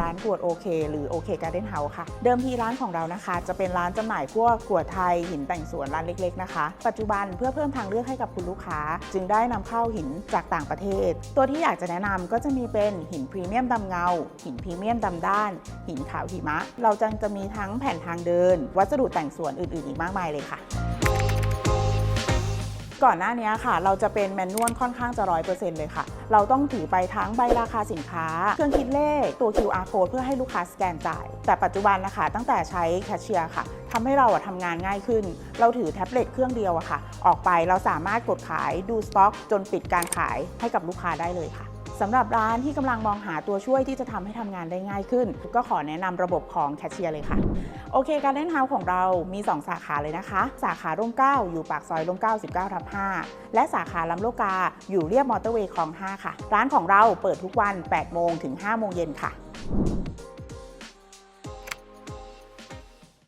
ร้านกวดโอเคหรือโอเคการ์เด้นเฮาส์ค่ะ เดิมทีร้านของเรานะคะ จะเป็นร้านจำหน่ายพวกกวดไทยหินแต่งสวนร้านเล็กๆนะคะ ปัจจุบันเพื่อเพิ่มทางเลือกให้กับคุณลูกค้า จึงได้นำเข้าหินจากต่างประเทศ ตัวที่อยากจะแนะนำก็จะมีเป็นหินพรีเมียมดำเงา หินพรีเมียมดำด้าน หินขาวหิมะ เราจังจะมีทั้งแผ่นทางเดิน วัสดุแต่งสวนอื่นๆอีกมากมายเลยค่ะ ก่อนหน้านี้ค่ะ เราจะเป็นแมนนวลค่อนข้างจะร้อยเปอร์เซ็นต์เลยค่ะ เราต้องถือไปทั้งใบราคาสินค้า เครื่องคิดเลข ตัว QR code เพื่อให้ลูกค้าสแกนจ่าย แต่ปัจจุบันนะคะ ตั้งแต่ใช้แคชเชียร์ค่ะทำให้เราทำงานง่ายขึ้น เราถือแท็บเล็ตเครื่องเดียวอะค่ะ ออกไปเราสามารถกดขายดูสต็อก จนปิดการขายให้กับลูกค้าได้เลยค่ะ สำหรับร้านที่กำลังมองหาตัวช่วยที่จะทำให้ทำงานได้ง่ายขึ้น ก็ขอแนะนำระบบของแคชเชียร์เลยค่ะ โอเคการเล่นเฮาของเรามี 2 สาขาเลยนะคะ สาขาร่มเก้าอยู่ปากซอยร่มเก้า19ทับ5และสาขาลำลูกกาอยู่เรียบมอเตอร์เวย์คลอง 5 ค่ะ ร้านของเราเปิดทุกวัน 8 โมงถึง 5 โมงเย็นค่ะ